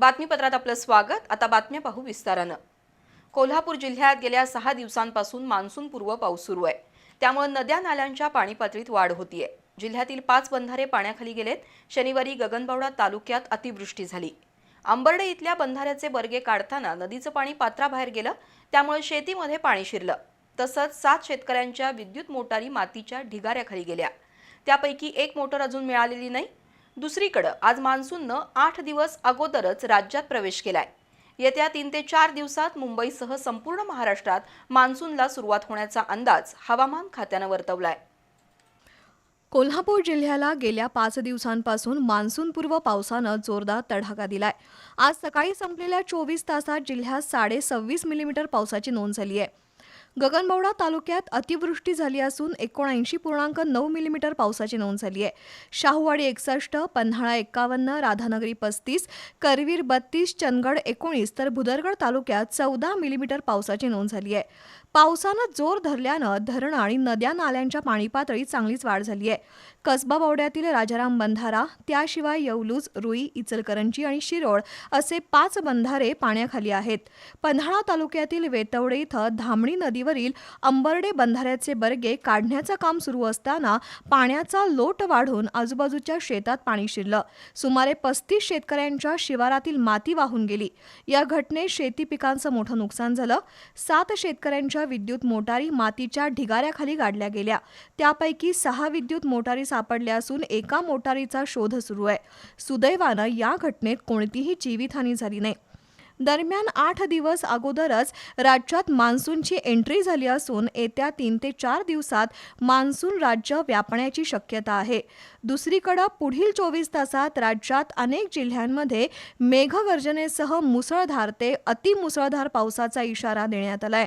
बातमीपत्रात आपलं स्वागत. आता बातम्या पाहू विस्तारानं. कोल्हापूर जिल्ह्यात गेल्या सहा दिवसांपासून मान्सूनपूर्व पाऊस सुरू आहे. त्यामुळे नद्या नाल्यांच्या पाणी पातळीत वाढ होतीये. जिल्ह्यातील पाच बंधारे पाण्याखाली गेलेत. शनिवारी गगनबावडा तालुक्यात अतिवृष्टी झाली. अंबर्डे इथल्या बंधाऱ्याचे बर्गे काढताना नदीचं पाणी पात्राबाहेर गेलं. त्यामुळे शेतीमध्ये पाणी शिरलं. तसंच सात शेतकऱ्यांच्या विद्युत मोटारी मातीच्या ढिगाऱ्याखाली गेल्या. त्यापैकी एक मोटर अजून मिळालेली नाही. दुसरीकडं आज मान्सूननं आठ दिवस अगोदरच राज्यात प्रवेश केलाय. येत्या तीन ते चार दिवसात मुंबईसह संपूर्ण महाराष्ट्रात मान्सूनला सुरुवात होण्याचा अंदाज हवामान खात्यानं वर्तवलाय. कोल्हापूर जिल्ह्याला गेल्या पाच दिवसांपासून मान्सूनपूर्व पावसानं जोरदार तडाखा दिलाय. आज सकाळी संपलेल्या चोवीस तासात जिल्ह्यात साडे सव्वीस मिलीमीटर पावसाची नोंद झाली आहे. गगनबावडा तालुक्यात अतिवृष्टी झाली असून एकोणऐंशी पूर्णांक नऊ मिलीमीटर पावसाची नोंद झाली आहे. शाहूवाडी एकसष्ट पन्हाळा एक्कावन्न राधानगरी पस्तीस करवीर बत्तीस चंदगड एकोणीस तर भुदरगड तालुक्यात चौदा मिलीमीटर पावसाची नोंद झाली आहे. पावसानं जोर धरल्यानं धरणं आणि नद्या नाल्यांच्या पाणी पातळीत चांगलीच वाढ झाली आहे. कसबा बावड्यातील राजाराम बंधारा त्याशिवाय येवलूज रुई इचलकरंजी आणि शिरोळ असे पाच बंधारे पाण्याखाली आहेत. पन्हाळा तालुक्यातील वेतवडे इथं धामणी नदीवरील अंबर्डे बंधाऱ्याचे बर्गे काढण्याचं काम सुरू असताना पाण्याचा लोट वाढून आजूबाजूच्या शेतात पाणी शिरलं. सुमारे पस्तीस शेतकऱ्यांच्या शिवारातील माती वाहून गेली. या घटनेत शेती पिकांचं मोठं नुकसान झालं. सात शेतकऱ्यांच्या विद्युत मोटारी मातीच्या ढिगाऱ्याखाली गाडल्या गेल्या. त्यापैकी सहा विद्युत मोटारी सापडल्या असून एका मोटारीचा शोध सुरू आहे. सुदैवानं या घटनेत कोणतीही जीवितहानी झाली नाही. दरम्यान आठ दिवस अगोदरच राज्यात मान्सूनची एंट्री झाली असून येत्या तीन ते चार दिवसात मान्सून राज्य व्यापण्याची शक्यता आहे. दुसरीकडं पुढील चोवीस तासात राज्यात अनेक जिल्ह्यांमध्ये मेघगर्जनेसह मुसळधार ते अतिमुसळधार पावसाचा इशारा देण्यात आलाय.